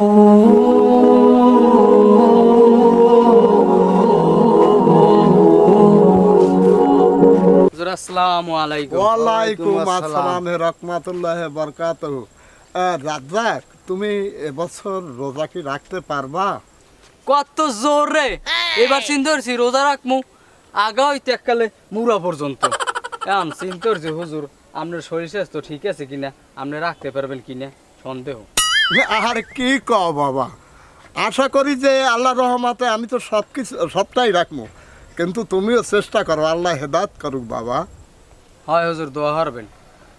হুজুর আসসালামু আলাইকুম। ওয়ালাইকুম আসসালাম। রহমাতুল্লাহ বরকাত রাজ্জাক তুমি এবছর রোজা কি রাখতে পারবা? কত জোর! রে এবার চিন্তা করছি রোজা রাখমু? আগা হইতে এককালে মুরা পর্যন্ত। হুজুর আপনার শরীর স্বাস্থ্য ঠিক আছে কিনা? আপনি রাখতে পারবেন কিনা? সন্দেহ। আর কি কও বাবা? আশা করি যে আল্লাহ রহমাতে আমি তো সব কিছু সবটাই রাখব। কিন্তু তুমিও চেষ্টা করো আল্লাহ হেদাত করুক বাবা। হয় হজুর দোয়া হারবেন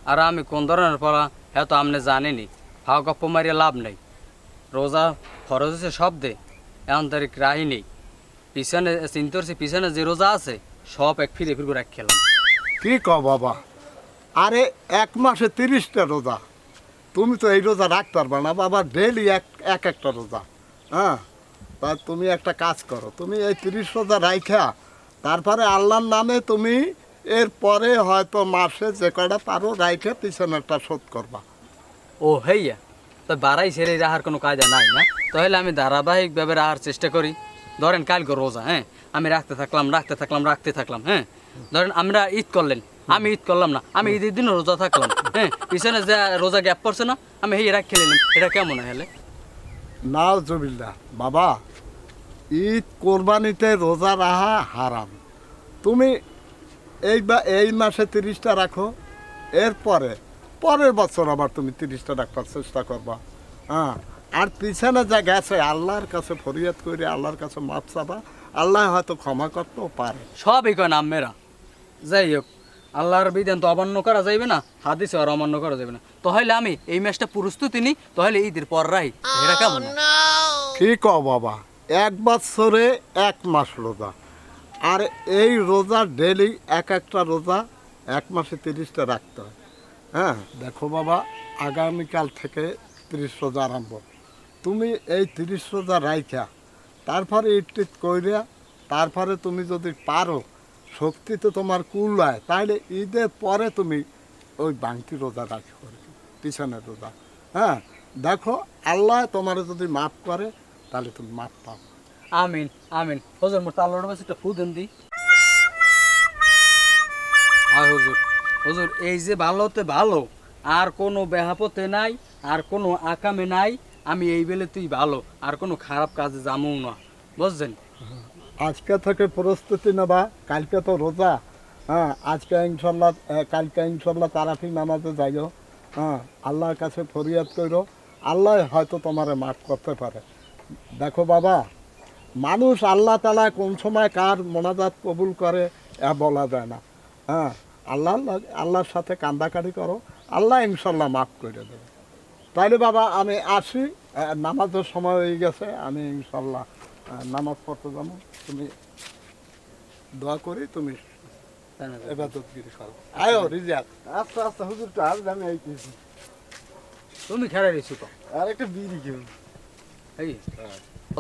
আর আমি কোন ধরনের পড়া হ্যাঁ তো আপনি জানেনি। ফাও গপ্প মারিয়ে লাভ নেই। রোজা ফরজ হচ্ছে শব্দে এমন তারিখ রাহি নেই। পিছনে চিন্তা করছি পিছনে যে রোজা আছে সব এক ফিরে ফিরে এক খেলাম। কি কও বাবা? আরে এক মাসে তিরিশটা রোজা। তুমি তো এই রোজা রাখতে পারবে না, বাবা ডেলি এক এক একটা রোজা। হ্যাঁ? তা তুমি একটা কাজ করো, তুমি এই তিরিশ রোজা রাইখা, তারপরে আল্লাহর নামে তুমি এর পরে হয়তো মাসে যে কটা পারো, রাইখে পিছনেরটা শোধ করবা। ও, হেইয়া, তো বাড়াই ছেড়ে রাহার কোনো কাজ নাই না? তাহলে আমি ধারাবাহিকভাবে রাহার চেষ্টা করি। ধরেন কালকে রোজা হ্যাঁ? আমি রাখতে থাকলাম রাখতে থাকলাম রাখতে থাকলাম হ্যাঁ? ধরেন আমরা ঈদ করলেন আমি ঈদ করলাম না আমি ঈদের দিনও রোজা থাকলাম। হ্যাঁ পিছনে যে রোজা গ্যাপ পড়ছে না আমি হেই রাখ খেলে নিলাম এটা কেমন হলে না জবিল্লা বাবা ঈদ কোরবানিতে রোজা রাহা হারাম। তুমি এই বা এই মাসে তিরিশটা রাখো এরপরে পরের বছর আবার তুমি তিরিশটা রাখবার চেষ্টা করবা। হ্যাঁ আর পিছনে যা গেছে আল্লাহর কাছে ফরিয়াদ করে আল্লাহর কাছে মাপ চাবা আল্লাহ হয়তো ক্ষমা করতেও পারে। সবই কয় নাম মেরা যাই হোক আল্লাহর বিধান তো অমান্য করা যাইবে না হাদিসে আর অমান্য করা যাবে না। তাহলে আমি এই ম্যাচটা প্রস্তুতি নিই তাহলে ঈদের পর রাই এটা কেমন? ঠিক বাবা এক বছরে এক মাস রোজা আর এই রোজা ডেলি এক একটা রোজা এক মাসে তিরিশটা রাখতে হয়। হ্যাঁ দেখো বাবা আগামীকাল থেকে তিরিশ রোজা আরম্ভ। তুমি এই তিরিশ রোজা রাইখা তারপরে ইট টিট কইরা তারপরে তুমি যদি পারো শক্তি তো তোমার কুলায় তাহলে ঈদের পরে তুমি ওই বাংটি রোজা রাখি পিছনের রোজা। হ্যাঁ দেখো আল্লাহ তোমার যদি মাফ করে তাহলে তুমি মাফ পাও। আমিন আমিন। হুজুর মোর তাল্লার মাঝে একটা ফু দেন দি হয় হুজুর। হুজুর এই যে ভালোতে ভালো আর কোনো বেহাপতে নাই আর কোনো আকামে নাই আমি এই বেলে তুই ভালো আর কোনো খারাপ কাজে যামও না। বুঝছেন? আজকে থেকে প্রস্তুতি নেবা, কালকে তো রোজা। হ্যাঁ আজকে ইনশাল্লাহ কালকে ইনশাল্লাহ তারাফি নামাজে যাইও। হ্যাঁ আল্লাহর কাছে ফরিয়াদ করো আল্লাহ হয়তো তোমারে মাফ করতে পারে। দেখো বাবা, মানুষ আল্লাহ তালা কোন সময় কার মোনাজাত কবুল করে এ বলা যায় না। হ্যাঁ আল্লাহ, আল্লাহর সাথে কান্দাকাটি করো। আল্লাহ ইনশাল্লাহ মাফ করে দেবে। তাইলে বাবা, আমি আসি। নামাজের সময় হয়ে গেছে, আমি ইনশাল্লাহ নামাজ পড়তে যাব তুমি দোয়া করি তুমি এবাদতগিরি করো। আয়ো রিজাত আস্তে আস্তে হুজুর তো আর আমি আইতেছি। তুমি খেলা রেছো তো? আর একটা বিড়ি কেউ এই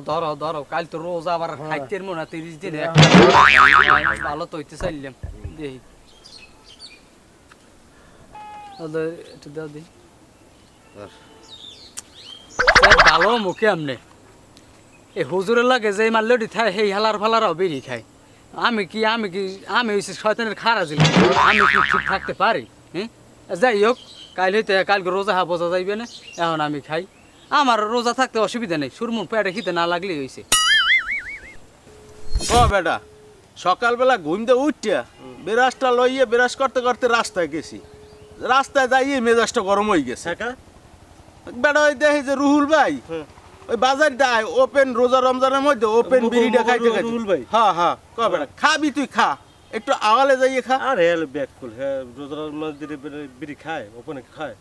ধরো ধরো কাল তো রোজ আবার খাইতে মনে হয় তিরিশ দিন ভালো তো হইতে চাইলাম। দেখি একটু দাও দি ভালো মুখে আমনে। এই হুজুরের লাগে যে মারলেটি থাই সেই হালার ফালারাও বেরি খায়। আমি কি আমি কি আমি হইছি শয়তানের খারা ছিল আমি কি ঠিক থাকতে পারি? হ্যাঁ যাই হোক কাল হইতে কালকে রোজা হা বোঝা যাইবে না এখন আমি খাই। আমার রোজা থাকতে অসুবিধা নেই সুরমুর পেটে খিতে না লাগলেই হয়েছে ও বেটা সকালবেলা ঘুম দিয়ে উঠিয়া বিরাজটা লইয়ে বিরাজ করতে করতে রাস্তায় গেছি। রাস্তায় যাইয়ে মেজাজটা গরম হয়ে গেছে। বেটা ওই দেখি যে রুহুল ভাই ওই বাজার দেয় ওপেন রোজা রমজানের মধ্যে ওপেন বিড়িটা খাইতে রুহুল খাইতে। ভাই? হ্যাঁ হ্যাঁ ক বেটা খাবি তুই খা। একটু আওয়ালে যাইয়ে খা। আর হেল হ্যাঁ মধ্যে বিড়ি খায় ওপেনে খায়।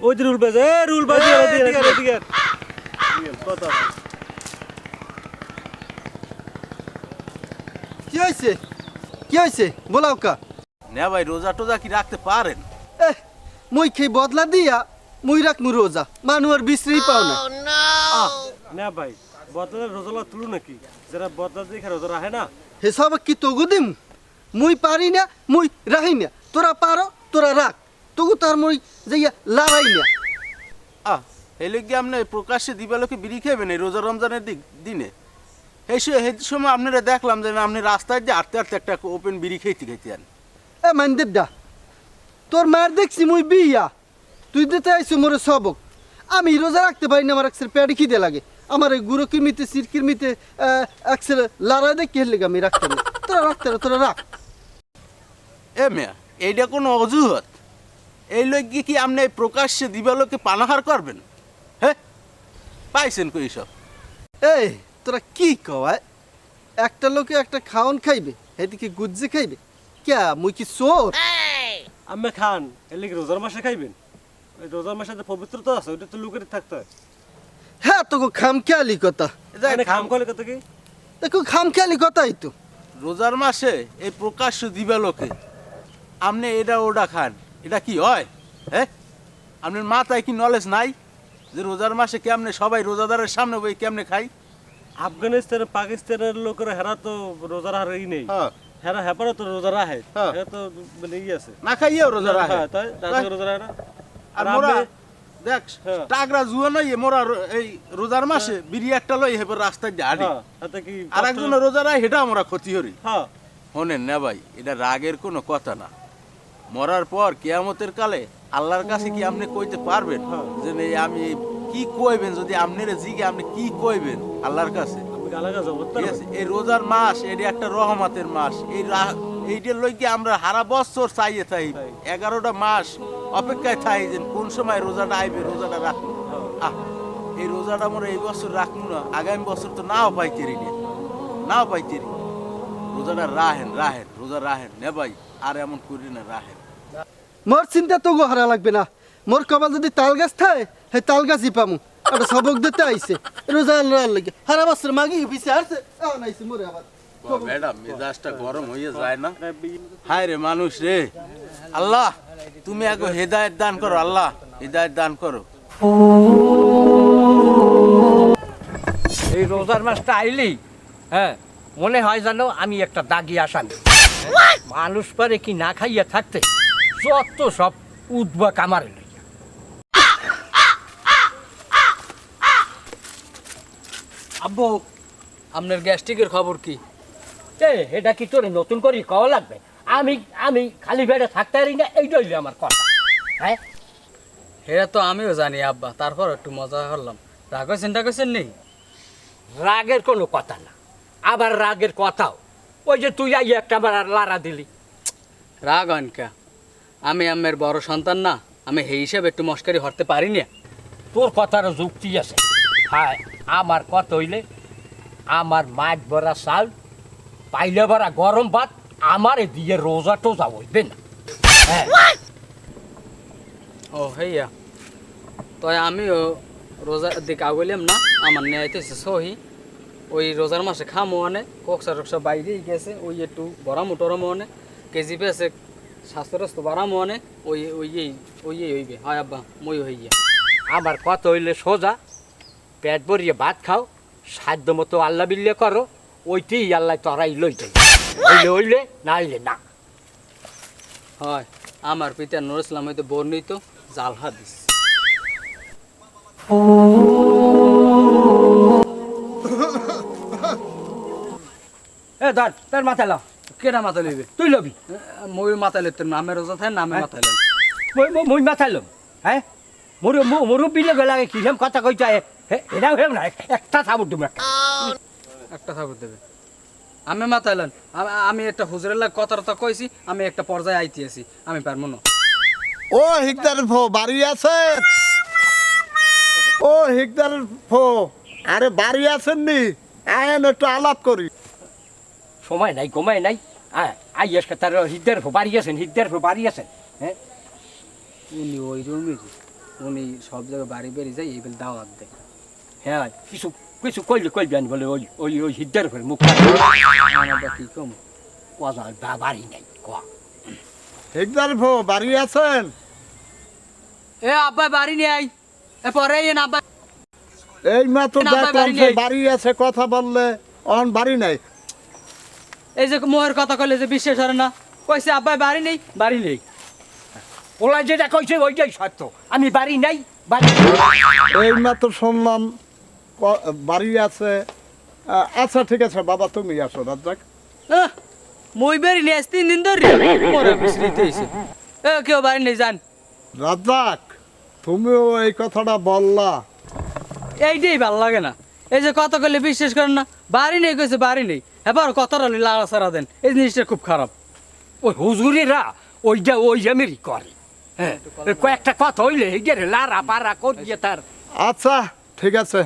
ওই যে রুল বাজে এ রুল বাজে এ, এদিকে, কথা কি হয়েছে কি হয়েছে বলাও কা না ভাই রোজা টোজা কি রাখতে পারেন? এহ মুই খেয়ে বদলা দিয়া মুই রাখ মু রোজা মানু আর বিশ্রি পাও না। না ভাই বদলা রোজালা তুলু নাকি? যারা বদলা দিয়ে খায় রোজা রাখে না? হেসব কি তগু দিম? মুই পারি না মুই রাহি না। তোরা পারো তোরা রাখ। তগু তার মুই যাইয়া লারাই না। আহ এই লোক আপনি প্রকাশ্যে দিবালোকে বিড়ি খাবেন এই রোজা রমজানের দিক দিনে? এই সময় আপনারা দেখলাম যে আপনি রাস্তায় যে আটতে আটতে একটা ওপেন বিড়ি খাইতে খাইতে আন এ মানদেব দা তোর মায়ের দেখছি মুই বিয়া। তুই দিতে আইসু মোরে সবক। আমি রোজা রাখতে পারি না আমার একসের পেটে খিদে লাগে। আমার এই গুঁড়ো কিরমিতে সির কিরমিতে একসের লারা দেখে হেললে আমি রাখতে না। তোরা রাখতে না তোরা রাখ। এ মেয়া এইটা কোনো অজুহাত? এই লোক কি আপনি এই প্রকাশ্যে দিবালোকে পানাহার করবেন? হ্যাঁ পাইছেন কই সব? এই তোরা কি কয় একটা লোকে একটা খাওন খাইবে এদিকে গুজ্জে খাইবে। ক্যা মুই কি চোর? আমি খান এর লিগে রোজার মাসে খাইবেন? রোজার মাসে যে পবিত্রতা আছে ওটা তো লুকের থাকতে হয়। হ্যাঁ খেয়ালি কথা। খাম কলে কত কি? দেখো খাম খেয়ালি কথাই তো। রোজার মাসে এই প্রকাশ্য দিবালোকে আপনি এটা ওটা খান এটা কি হয়? হ্যাঁ আপনার মাথায় কি নলেজ নাই? যে রোজার মাসে কেমনে সবাই রোজাদারের সামনে বই কেমনে খাই? আফগানিস্তান পাকিস্তানের লোকেরা হেরা তো রোজার হারই নেই। হ্যাঁ। হেরা হেপারা তো রোজা রাহে হ্যাঁ। তো মানে ই আছে। না খাইয়েও রোজা রাখে হ্যাঁ, তাই রোজা না? আর আর মোরা দেখ হ্যাঁ। জুয়া নই মোরা এই রোজার মাসে বিড়ি একটা লই হেবার রাস্তায় যে হাঁটি হ্যাঁ, কি আর একজন রোজা রায় হেটা আমরা ক্ষতি হরি হ্যাঁ। না ভাই এটা রাগের কোনো কথা না। মরার পর কেয়ামতের কালে আল্লাহর কাছে কি আপনি কইতে পারবেন। যে আমি কি কইবেন? যদি আপনার জিগে আপনি কি কইবেন আল্লাহর কাছে? এই রোজার মাস এটি একটা রহমতের মাস। এই এইটার লইকে আমরা হারা বছর চাইয়ে থাই। এগারোটা মাস অপেক্ষায় থাই যে কোন সময় রোজাটা আইবে, রোজাটা রাখব। আহ, এই রোজাটা আমরা এই বছর রাখব না, আগামী বছর তো নাও পাইতেরি না। নাও পাইতেরি। রোজাটা রাহেন রাহেন, রোজা রাহেন, নে ভাই, আর এমন করি না, রাহেন। মোর চিন্তা তো গো হারা লাগবে না। মোর কপাল যদি তাল গাছ থাকে হে তাল গাছই পামু। একটা সবক দিতে আইছে, রোজা লাগে। হারা বছর মাগি পিছে আসছে আও মোরে আবার। ম্যাডাম মেজাজটা গরম হয়ে যায় না? হায় রে মানুষ রে। আল্লাহ তুমি আগে হেদায়েত দান করো আল্লাহ হেদায়েত দান করো। এই রোজার মাসটা আইলেই হ্যাঁ মনে হয় জানো আমি একটা দাগি আসামি। মানুষ পারে কি না খাইয়া থাকতে যত সব উদ্বা কামারে লইয়া। আব্বু আপনার গ্যাস্ট্রিকের খবর কি? এটা কি তোর নতুন করে কওয়া লাগবে? আমি আমি খালি পেটে থাকতে পারি না এইটাই হইল আমার কথা। হ্যাঁ? এটা তো আমিও জানি আব্বা। তারপর একটু মজা করলাম। রাগ চিন্তা করছেন নেই রাগের কোনো কথা না। আবার রাগের কথাও। ওই যে তুই আই একটা আবার লারা দিলি। রাগ অনকা আমি আমের বড় সন্তান না। আমি সেই হিসেবে একটু মস্কারি হরতে পারি না। তোর কথার যুক্তি আছে। হ্যাঁ আমার কথা হইলে আমার মাছ ভরা চাল পাইলে ভরা গরম ভাত আমার দিয়ে রোজা টোজা হইবে না। হ্যাঁ। ও হেয়া তো আমিও রোজার দিকে আগলাম না আমার নেয়াইতেছে সহি। ওই রোজার মাসে খামো অনে কক্সা টক্সা বাইরেই গেছে ওই একটু বড়ামো টরামো অনে কেজি পেয়েছে স্বাস্থ্য টাস্থ্য বাড়ামো অনে ওই ওই এই ওই এই হইবে। হয় আব্বা মই হইয়া। আমার কথা হইলে সোজা পেট ভরিয়ে ভাত খাও সাধ্য মতো আল্লাহ বিল্লে করো। ওইটাই আল্লাহ তরাই লই যাই হইলে হইলে না হইলে না। হয় আমার পিতা নুর ইসলাম হয়তো বর্ণিত জাল হাদিস। এ ধর তোর মাথা লাও কেটা মাথা লইবে? তুই লবি। মই মাথা লইতে নামে রোজা থাকে নামে মাথা লইন মই মই- মাথা লম। হ্যাঁ? মোর মুরব্বী লোক লাগে কি হেম কথা কইতা এটা হেম না একটা থাবুর তুমি একটা। একটা থাকুর দেবে। আমি লইন আমি একটা হুজুরের লাগে কথা কইছি আমি একটা পর্যায়ে আইতে আছি আমি পারব না। ও হিকদার ফো বাড়ি আছে? ও হিকদার ফো আরে বাড়ি আছেন নি? আয়েন একটু আলাপ করি। সময় নাই কমায় নাই। হ্যাঁ আই আজকে তার হিদ্দের বাড়ি আছেন হিদ্দের বাড়ি আছেন হ্যাঁ? উনি ওই উনি সব জায়গায় বাড়ি বেরিয়ে যায় এইবেল দাওয়াত দেয়। হ্যাঁ কিছু কিছু কইলে কইবি আনি বলে ওই ওই ওই হিদ্দের ফের মুখ কি কম কথা বাড়ি নাই ক হিকদার বাড়ি আছেন এ আব্বা বাড়ি নিয়ে পরে এন আব্বা এই মাত্র না, দেখলাম বাড়ি বাড়ি আছে কথা বললে অন বাড়ি নাই এই যে মোহের কথা কইলে যে বিশ্বাস হয় না কইছে আব্বা বাড়ি নেই বাড়ি নেই ওলা যেটা কইছে ওইটাই সত্য আমি বাড়ি নাই বাড়ি এই মাত্র শুনলাম ক- বাড়ি আছে। আচ্ছা ঠিক আছে বাবা তুমি আসো রাজ্জাক মই নিয়ে আসতে তিন দিন ধরে মোরে বিসরিতে হয়েছে এ কেউ বাড়ি নেই যান? রাজ্জাক তুমিও এই কথাটা বললা। এইটাই ভালো লাগে না। এই যে কত করলে বিশ্বাস করেন না বাড়ি নেই কইছে বাড়ি নেই। এবার কত রলি লাড়া সারা দেন এই জিনিসটা খুব খারাপ। ওই হুজুরেরা ওইটা ওই জামেরই করে। হ্যাঁ কয়েকটা কথা হইলে লারা পারা করিয়ে তার। আচ্ছা ঠিক আছে।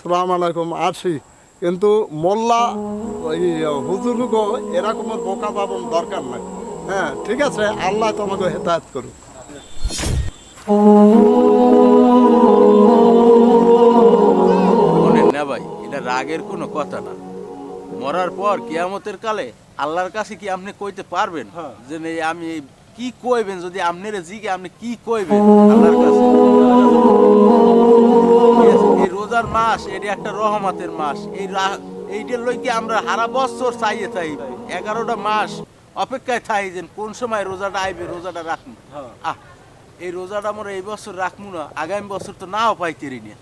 সালাম আলাইকুম আসি। কিন্তু মোল্লা হুজুরগো এরকমের বোকা পাবন দরকার নাই। হ্যাঁ ঠিক আছে আল্লাহ তোমাকে হেদায়ত করুক। শোনেন না ভাই এটা রাগের কোনো কথা না। মরার পর কিয়ামতের কালে আল্লাহর কাছে কি আপনি কইতে পারবেন? হ্যাঁ। যে আমি কি কইবেন? যদি আপনার জিগে আপনি কি কইবেন? আল্লাহর কাছে। আছে? রোজার মাস এটি একটা রহমতের মাস। এই এইটার লইকে আমরা হারা বছর চাইয়ে থাই এগারোটা মাস অপেক্ষায় থাই যে কোন সময় রোজাটা আইবে রোজাটা রাখব হ্যাঁ। আহ এই রোজাটা আমরা এই বছর রাখব না আগামী বছর তো নাও পাইতেরি না।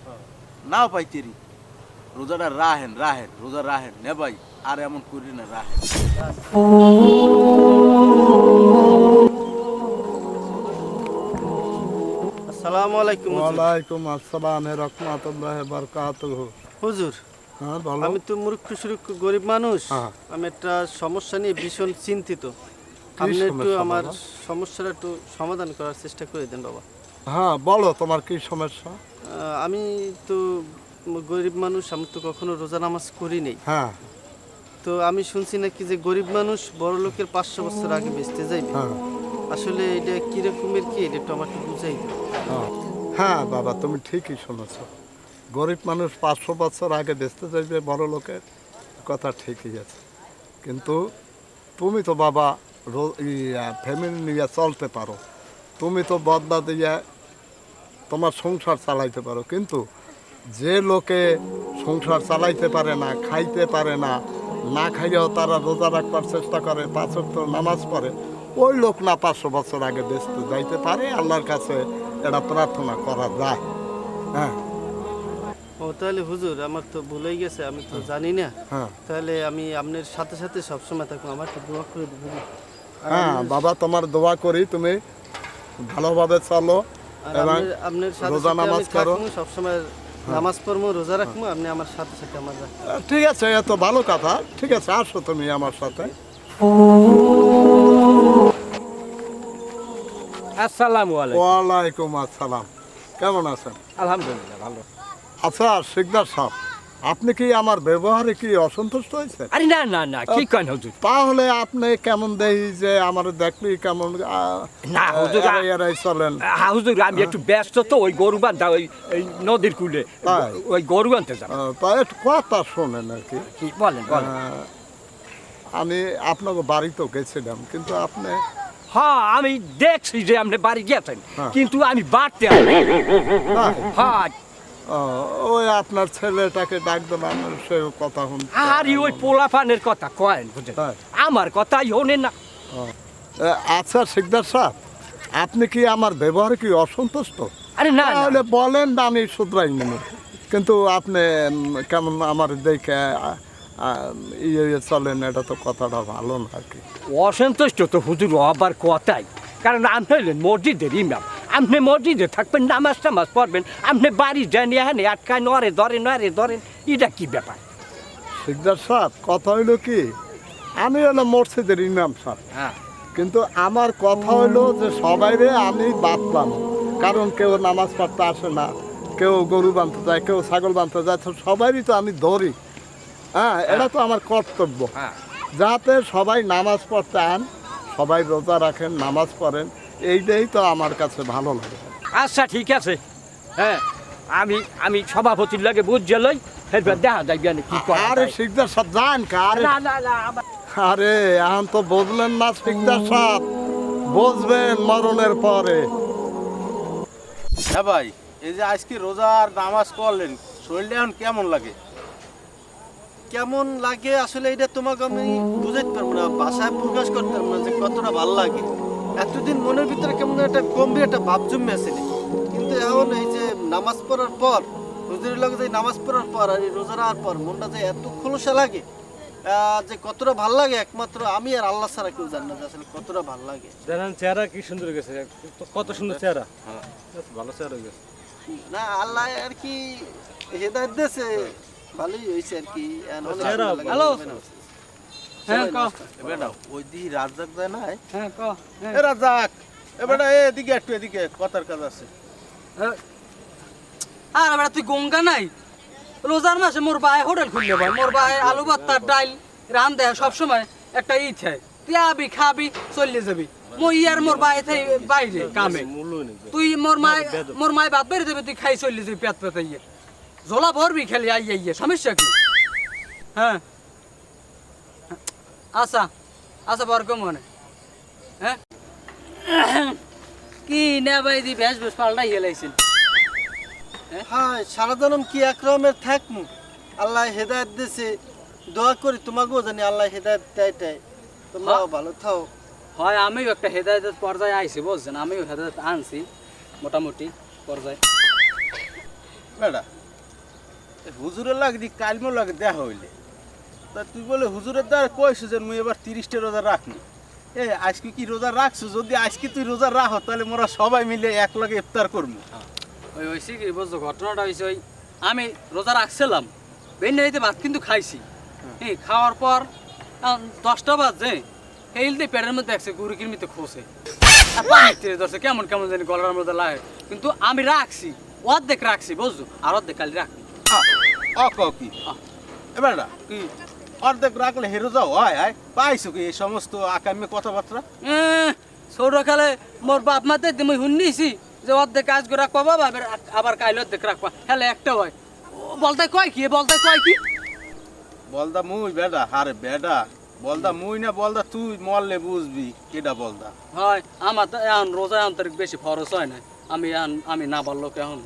নাও পাইতেরি। রোজাটা রাহেন রাহেন রোজা রাহেন নে ভাই আর এমন করি না রাহেন। আসসালামু আলাইকুম ওয়ালাইকুম আসসালাম রহমতুল্লাহ বরকাতুহ। হুজুর হ্যাঁ আমি তো মূর্খ সুরক্ষ গরিব মানুষ। হ্যাঁ। আমি একটা সমস্যা নিয়ে ভীষণ চিন্তিত। আপনি একটু আমার সমস্যাটা একটু সমাধান করার চেষ্টা করে দেন বাবা। হ্যাঁ বলো তোমার কি সমস্যা? আমি তো গরিব মানুষ আমি তো কখনো রোজা নামাজ করি নেই। হ্যাঁ। তো আমি শুনছি নাকি যে গরিব মানুষ বড় লোকের পাঁচশো বছর আগে বেঁচতে যাইবে। হ্যাঁ। আসলে এটা কিরকমের কি? এটা একটু আমাকে বুঝাই হ্যাঁ। বাবা, তুমি ঠিকই শুনেছ। গরিব মানুষ পাঁচশো বছর আগে বেচতে যাইবে বড় লোকের কথা ঠিকই আছে। কিন্তু তুমি তো বাবা ফ্যামিলি নিয়ে চলতে পারো। তুমি তো বদলা দিয়ে তোমার সংসার চালাইতে পারো। কিন্তু যে লোকে সংসার চালাইতে পারে না, খাইতে পারে না না খাইয়েও তারা রোজা রাখবার চেষ্টা করে, পাঁচ নামাজ পড়ে ওই লোক না পাঁচশো বছর আগে বেচতে যাইতে পারে আল্লাহর কাছে এটা প্রার্থনা করা যায়। হ্যাঁ। ও তাহলে হুজুর আমার তো ভুলেই গেছে আমি তো জানি না। হ্যাঁ। তাহলে আমি আপনার সাথে সাথে সবসময় থাকব আমার একটু দোয়া করে দেবো হ্যাঁ বাবা তোমার দোয়া করি তুমি ভালোভাবে চলো এবং আপনার রোজা নামাজ করো। সবসময় নামাজ পড়ব রোজা রাখব আপনি আমার সাথে সাথে আমার ঠিক আছে এত ভালো কথা। ঠিক আছে আসো তুমি আমার সাথে। আসসালামু আলাইকুম। ওয়ালাইকুম আসসালাম। কেমন আছেন? আলহামদুলিল্লাহ ভালো। আচ্ছা শিকদার সাহেব আপনি কি আমার ব্যবহারে কি অসন্তুষ্ট হয়েছে আরে না না না কি কেন হুজুর? তাহলে আপনি কেমন দেখি যে আমার দেখলি কেমন না, হুজুর, চলেন। হুজুর আমি একটু ব্যস্ত তো ওই গরু বান্ধা ওই নদীর কুলে ওই গরু আনতে যাব। তা একটু কথা শোনেন আর কি। কি বলেন বলেন। আমি আপনাকে বাড়িতেও গেছিলাম কিন্তু আপনি হ্যাঁ আমি দেখছি যে আপনি বাড়ি গেছেন হ্যাঁ। কিন্তু আমি বাড়তে। হ্যাঁ ওই আপনার ছেলেটাকে ডাক দিলাম সে কথা শুনতে আরে ওই পোলা পানের কথা কয়েন বুঝেন তাই? আমার কথাই হনে না আচ্ছা শিকদার সাহেব আপনি কি আমার ব্যবহারে কি অসন্তুষ্ট আরে না না। তাহলে বলেন না আমি শুধরাই নেব কিন্তু আপনি কেমন আমার দেখে ইয়ে ইয়ে চলেন এটা তো কথাটা ভালো না আর কি। অসন্তুষ্ট তো হুজুর আবার কথাই। কারণ আপনি হলেন মসজিদের ইমাম। আপনি মসজিদে থাকবেন নামাজ টামাজ পড়বেন। আপনি বাড়ি যান এখানে আটকায় নরে ধরে নরে ধরেন এটা কি ব্যাপার? শিকদার সাহেব কথা হইল কি আমি হলো মসজিদের ইমাম সাহেব। হ্যাঁ। কিন্তু আমার কথা হইল যে সবাইরে আমি বাঁধলাম কারণ কেউ নামাজ পড়তে আসে না কেউ গরু বাঁধতে যায় কেউ ছাগল বাঁধতে যায় তো সবারই তো আমি ধরি। হ্যাঁ এটা তো আমার কর্তব্য। হ্যাঁ। যাতে সবাই নামাজ পড়তে আন সবাই রোজা রাখেন নামাজ পড়েন এইটাই তো আমার কাছে ভালো লাগে। আচ্ছা ঠিক আছে। হ্যাঁ আমি আমি সভাপতির লাগে বুঝে লই এরপর দেখা যাইবে না কি করা আরে যায়। শিকদার সাহেব যান কা আরে না না না আরে এখন তো বুঝলেন না শিকদার সাহেব বুঝবেন মরণের পরে। হ্যাঁ ভাই এই যে আজকে রোজা আর নামাজ পড়লেন শরীরটা এখন কেমন লাগে? কেমন লাগে? আসলে এটা তোমাকে আমি বুঝাইতে পারব না ভাষায় প্রকাশ করতে পারব না যে কতটা ভালো লাগে। এতদিন মনের ভিতরে কেমন একটা গম্ভীর একটা ভাব জমে আছে কিন্তু এখন এই যে নামাজ পড়ার পর হুজুরের লগে যে নামাজ পড়ার পর আর এই রোজা রাখার পর মনটা যে এত খোলসা লাগে আহ, যে কতটা ভালো লাগে একমাত্র আমি আর আল্লাহ ছাড়া কেউ জানে না যে আসলে কতটা ভালো লাগে। দেখেন চেহারা কি সুন্দর গেছে। কত সুন্দর চেহারা। হ্যাঁ ভালো চেহারা হয়ে গেছে। না আল্লাহ আর কি হেদায়ত দিয়েছে। ভালোই হয়েছে আর কি। হ্যালো। হ্যাঁ ক। বেটা ওই দি রাজাক যায় না হ্যাঁ ক হ্যাঁ। এ রাজাক এ বেটা এদিকে একটু এদিকে কথার কাজ আছে। আর বেটা তুই গঙ্গা নাই? রোজার মাসে মোর বায়ে হোটেল খুললে ভাই মোর বায়ে আলু ভর্তার ডাইল রান দেয় সবসময় একটা ই তুই আবি খাবি চলে যাবি। মই ইয়ার মোর বায়ে থাই বাইরে কামে। তুই মোর মায় মোর মায় বাদ বেড়ে দেবে তুই খাই চলে যাবি পেট পেতে ইয়ে। জলা ভরবি খেলি আইয়ে ইয়ে সমস্যা কি? হ্যাঁ। আচ্ছা আচ্ছা বর মনে হ্যাঁ? কি না ভাই দি ভেস ভেস পাল্টাই গেলাইছেন হ্যাঁ? সারা জনম কি একরমের থাকমু? আল্লাহ হেদায়ত দিয়েছে দোয়া করি তোমাকেও জানি আল্লাহ হেদায়ত দেয় দেয়। তোমরাও ভালো থাও। হয় আমিও একটা হেদায়তের পর্যায়ে আইছি বুঝছেন? আমিও হেদায়ত আনছি মোটামুটি পর্যায়ে। এ হুজুরের লাগে দি কালমো লাগে দেখা হইলে। তা তুই বলে হুজুরের দ্বারা কইস যে মুই এবার তিরিশটা রোজা রাখনি এ আজকে কি রোজা রাখছো? যদি আজকে তুই রোজা রাখ তাহলে মোরা সবাই মিলে এক লগে ইফতার করব ওই হয়েছে কি বুঝছ ঘটনাটা হয়েছে ওই আমি রোজা রাখছিলাম বেন্ডাইতে ভাত কিন্তু খাইছি। হ্যাঁ। খাওয়ার পর দশটা বাজে হেলতে পেটের মধ্যে একসে গুরু কিরমিতে খোসে। ধরছে কেমন কেমন জানি গলার মধ্যে লাগে। কিন্তু আমি রাখছি অর্ধেক রাখছি বুঝছ? আর অর্ধেক কালি রাখি অ ক কি? এ বেটা কি? অর্ধেক রাখলে হেরো যাও হয় হয় পাইছো কি এই সমস্ত আকামে কথাবার্তা? ছোট কালে মোর বাপ মাতে তুমি শুনিছি যে অর্ধেক কাজ করে রাখবা বাবা আবার কাইলে অর্ধেক রাখবা। হ্যাঁ একটা হয়। ও বলতে কয় কি? বলতে কয় কি? বলদা মুই বেটা আরে বেটা বলদা মুই না বলদা তুই মরলে বুঝবি কেটা বলদা। হয় আমার তো এখন রোজা আন্তরিক বেশি খরচ হয় না আমি আমি না বলল এখন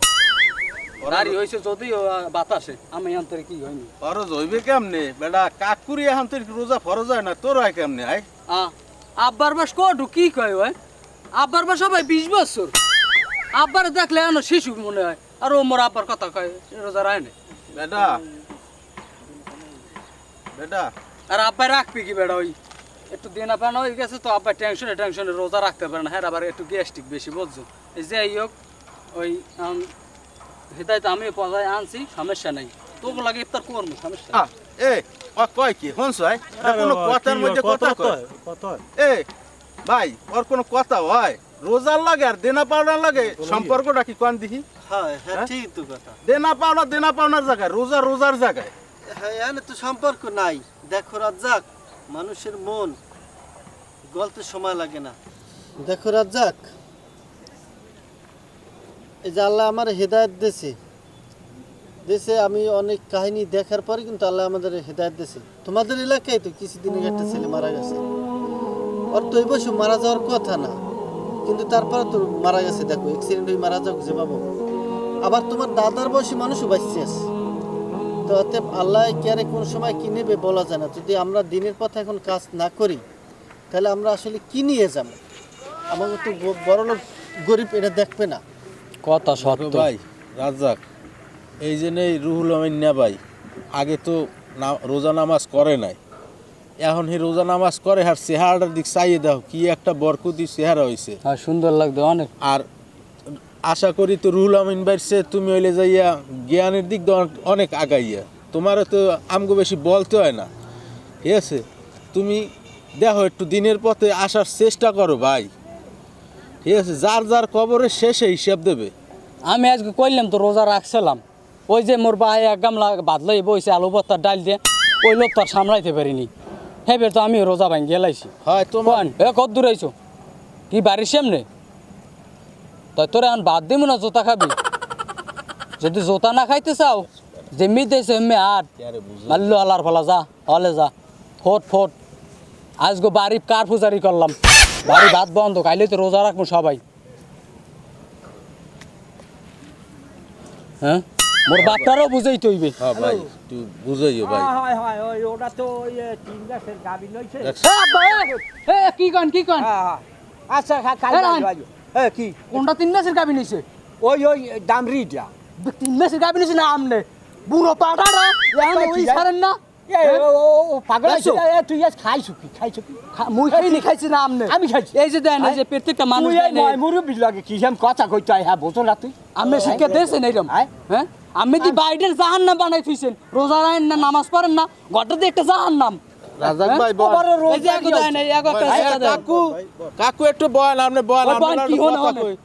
গাড়ি হয়েছে যদিও বাতাসে। আমি আন্তরিক কি হয়নি ফরজ হইবে কেমনে? বেটা কাকুরি তোর রোজা ফরজ হয় না? তোর হয় কেমনে আহ, আব্বার বাস কটু কি কয় ওই আব্বার বাস সবাই বিশ বছর। আব্বার দেখলে এখন শিশু মনে হয় আর ও মোর আব্বার কথা কয় রোজা রায় না বেটা বেটা। আর আব্বাই রাখবি কি বেড়া ওই? একটু দেনা পানা হয়ে গেছে তো আব্বাই টেনশনে টেনশনে রোজা রাখতে পারে না। হ্যাঁ আবার একটু গ্যাস্ট্রিক বেশি বুঝছ? এই যাই হোক ওই হেদায়ত আমি পজায় আনছি সমস্যা নেই। তোকে লাগে ইফতার করব সমস্যা এ ও কয় কি? হনস ভাই এটা কোনো কথার মধ্যে কথা কয়? এ ভাই ওর কোনো কথা হয়? রোজার লাগে আর দেনা পাওনার লাগে? সম্পর্কটা কি কোন দিহি? হ্যাঁ হ্যাঁ? ঠিক তো কথা। দেনা পাওনা দেনা পাওনার জায়গায় রোজা রোজার জায়গায়। হ্যাঁ তো সম্পর্ক নাই। দেখো রাজ্জাক মানুষের মন গলতে সময় লাগে না। দেখো রাজ্জাক এই যে আল্লাহ আমার হেদায়ত দিয়েছে দেশে আমি অনেক কাহিনী দেখার পরে কিন্তু আল্লাহ আমাদের হেদায়ত দিয়েছে তোমাদের এলাকায় তো কিছুদিন একটা ছেলে মারা গেছে। ওর তো এই মারা যাওয়ার কথা না। কিন্তু তারপরে তো মারা গেছে, দেখো অ্যাক্সিডেন্ট হয়ে মারা যাক যে বাবু। আবার তোমার দাদার বয়সী মানুষও বাঁচছে আছে। তো অতএব আল্লাহ কেয়ারে কোন সময় কি নেবে বলা যায় না। যদি আমরা দিনের পথে এখন কাজ না করি, তাহলে আমরা আসলে কি নিয়ে যাব? আমাকে তো বড় লোক গরিব এটা দেখবে না। কথা সত্য। ভাই রাজ্জাক এই জন্য এই রুহুল আমিন না ভাই আগে তো না- রোজা নামাজ করে নাই। এখন হে রোজা নামাজ করে আর চেহারাটার দিক চাইয়ে দাও কি একটা বরকুতি চেহারা হয়েছে হ্যাঁ সুন্দর লাগতো অনেক। আর আশা করি তো রুহুল আমিন বাইরছে তুমি হইলে যাইয়া জ্ঞানের দিক অনেক- অনেক আগাইয়া। তোমারও তো আমগো বেশি বলতে হয় না। ঠিক আছে? তুমি দেখো একটু দিনের পথে আসার চেষ্টা করো ভাই। ঠিক আছে যার যার কবরের শেষে হিসাব দেবে। আমি আজকে কইলাম তো রোজা রাখছিলাম। ওই যে মোর ভাই এক গামলা বাদলাই বইছে আলু ভর্তার ডাল দিয়ে ওই লোক তো সামলাইতে পারিনি। হেবে তো আমি রোজা ভাঙ গেলাইছি হয় তোমার এ কত দূর আইছো? কি বাড়ির সামনে? তাই তোরে এখন বাদ দিমু না জোতা খাবি? যদি জোতা না খাইতে চাও যেমি দেছে এমনি আর মাল্লু আলার ফলা যা হলে যা। ফোট ফোট। আজকে বাড়ি কার পূজারি করলাম? বাড়ি ভাত বন্ধ কাইলে তো রোজা রাখব সবাই। হ্যাঁ? মোর বাপটারও বুঝেই তৈবে হ্যাঁ ভাই একটু বুঝাইও ভাই। হয় হয় ওই ওটা তো ওই তিন গাছের গাবি লইছে। কি কন কি কন? হ্যাঁ, হ্যাঁ। আচ্ছা খাই এ। এ, কি? কোনটা তিন মাসের কাবি নিছে ওই ওই দামরিটা তিন মাসের গাবি নিছি না আমনে? বুড়ো পাটাটা? এখন ওই ছাড়েন না? আমি খাইছি। এই যে দেন এই যে প্রত্যেকটা মানুষ মুরব্বি লাগে কি কথা কইতে হ্যাঁ বোঝো না তুই। আমি শিক্ষা দিয়েছেন এইরকম? আয়। হ্যাঁ? আমি দি বাইরের জাহান নাম বানাই থুইছেন? রোজা রাখেন না নামাজ পড়েন না? একটা জাহান নাম রাজাক ভাই ও বড় রোজ এই যে এক দেন এই এক একটা এই, সেটা দেন। কাকু কাকু একটু বয়ান আপনি বয়ান।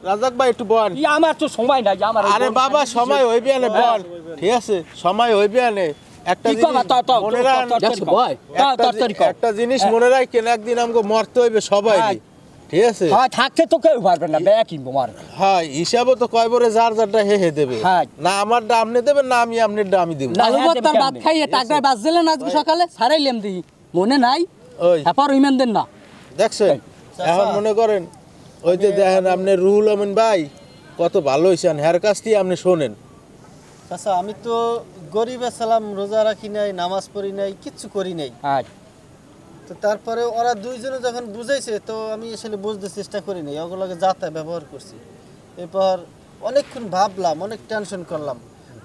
রাজাক ভাই একটু বয়ান ই আমার তো সময় নাই আমার আরে বাবা সময় হইবে আনে বল। ঠিক আছে সময় হইবে আনে একটা জিনিস তা মনে একটা জিনিস মনে রাখেন একদিন আমাকে মরতে হইবে সবাই। হ্যাঁ। ঠিক আছে? হ্যাঁ থাকতে তো কেউ পারবে না বেয়া কিনবো মার। হ্যাঁ হিসাবও তো কয় বরে যার যারটা হে হে দেবে। হ্যাঁ। না আমারটা আপনি দেবেন না আমি আপনারটা আমি দেব। না, আলু হ্যাঁ, ভাত খাইয়ে টাকায় বাজছিলেন আজকে সকালে সারাইলাম দি মনে নাই? ওই। হ্যাপার ইমান দেন না। দেখছেন? এখন মনে করেন ওই যে দেখেন আপনি রুহুল আমিন ভাই কত ভালো হয়েছেন হ্যার কাছ থেকে আপনি শোনেন। আচ্ছা আমি তো গরিব সালাম রোজা রাখি নাই নামাজ পড়ি নাই কিচ্ছু করি নাই। তো তারপরে ওরা দুইজনে যখন বুঝাইছে তো আমি আসলে বুঝতে চেষ্টা করি নাই ওগুলোকে যাতা ব্যবহার করছি। এরপর অনেকক্ষণ ভাবলাম অনেক টেনশন করলাম।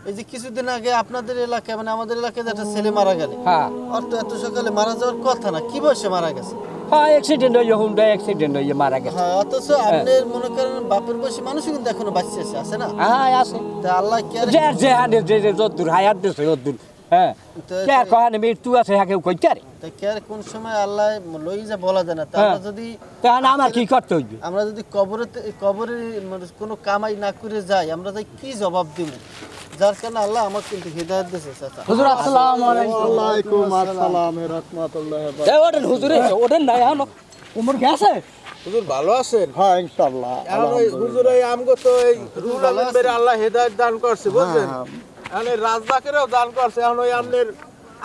এই যে কিছুদিন আগে আপনাদের এলাকায় মানে আমাদের এলাকায় একটা ছেলে মারা গেল। হ্যাঁ। ওর তো এত সকালে মারা যাওয়ার কথা না কি বয়সে মারা গেছে? হ্যাঁ অ্যাক্সিডেন্ট হয়ে হুন্ডা অ্যাক্সিডেন্ট হয়ে মারা গেছে। হ্যাঁ অথচ আপনার মনে করেন বাপের বয়সী মানুষও কিন্তু এখনও বাঁচছে আছে, আছে না? হ্যাঁ আছে। তা আল্লাহ কি আর যে যে হানে যে যে যদ্দুর হায়াত দেছে যদ্দুর হ্যাঁ। কে কহানে মৃত্যু আছে হ্যাঁ কেউ কইতে রে তা কি আর কোন সময় আল্লাহ লই যা বলা যায় না। তা হ্যাঁ। আমরা যদি তাহলে আমার কি করতে হইবে? আমরা যদি কবরে কবরে মানে কোনো কামাই না করে যাই আমরা তাই কি জবাব দিব? যার কারণে আল্লাহ আমাকে কিন্তু হৃদায়ত দিয়েছে চাচা। হুজুর আসসালামু আলাইকুম। ওয়ালাইকুম আসসালাম। রহমতুল্লাহ এই ওঠেন হুজুরে ওঠেন না এখন। উমর গেছে হুজুর ভালো আছেন? হ্যাঁ ইনশাআল্লাহ এখন ওই হুজুর এই আমগো তো এই রুল বেরে আল্লাহ হেদায়েত দান করছে বুঝছেন এখন এই রাজবাকেরও দান করছে এখন ওই আমনের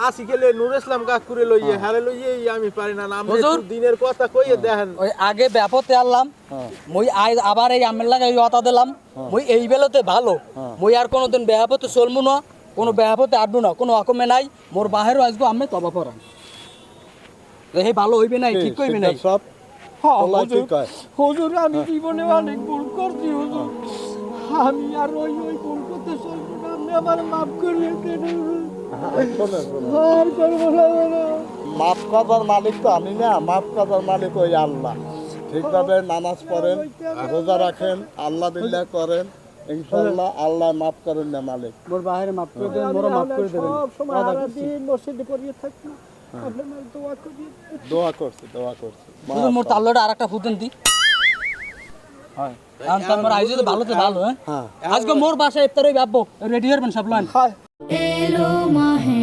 আসি গেলে নুর ইসলাম কাকুরে লইয়ে হারে লইয়ে আমি পারি না আমি হুজুর। দিনের কথা কইয়ে দেখেন। ওই আগে ব্যাপতে আনলাম মুই আই আবার এই আমের লাগাই অতা দিলাম মুই এই বেলাতে ভালো। মুই আর কোনোদিন ব্যাপতে চলবো না কোনো ব্যাপতে আটবো না কোনো অকমে নাই। মোর বাহিরও আসব আমি তবা পড়ান এই ভালো হইবে নাই ঠিক কইবে নাই? সব হ্যাঁ, হুজুর। আমি জীবনে অনেক ভুল করছি হুজুর। আমি আর ওই ওই ভুল করতে চলবো না আপনি আমার মাফ করে দেন হুজুর। আর করব না। মালিক তো আমি না মাফ করার মালিক ওই আল্লাহ। ঠিকভাবে নামাজ পড়েন রোজা রাখেন আল্লাহ দিল্লাহ করেন ইনশাল্লাহ আল্লাহ মাফ করেন না মালিক। মোর বাহিরে মাফ করে দেবেন মোরও মাফ করে দেবেন। সব সময় সারাদিন মসজিদে পড়িয়ে থাকি। দোয়া করিয়ে দোয়া করছি দোয়া করছি। হুজুর মোর তাল্লোটা আরেকটা ফুটেন দি। হয়। তো ভালো তো ভালো হ্যাঁ। হ্যাঁ। আজকে মোর বাসায় ইফতার আব্বু। রেডি হবেন সব লাইন এলো মাহে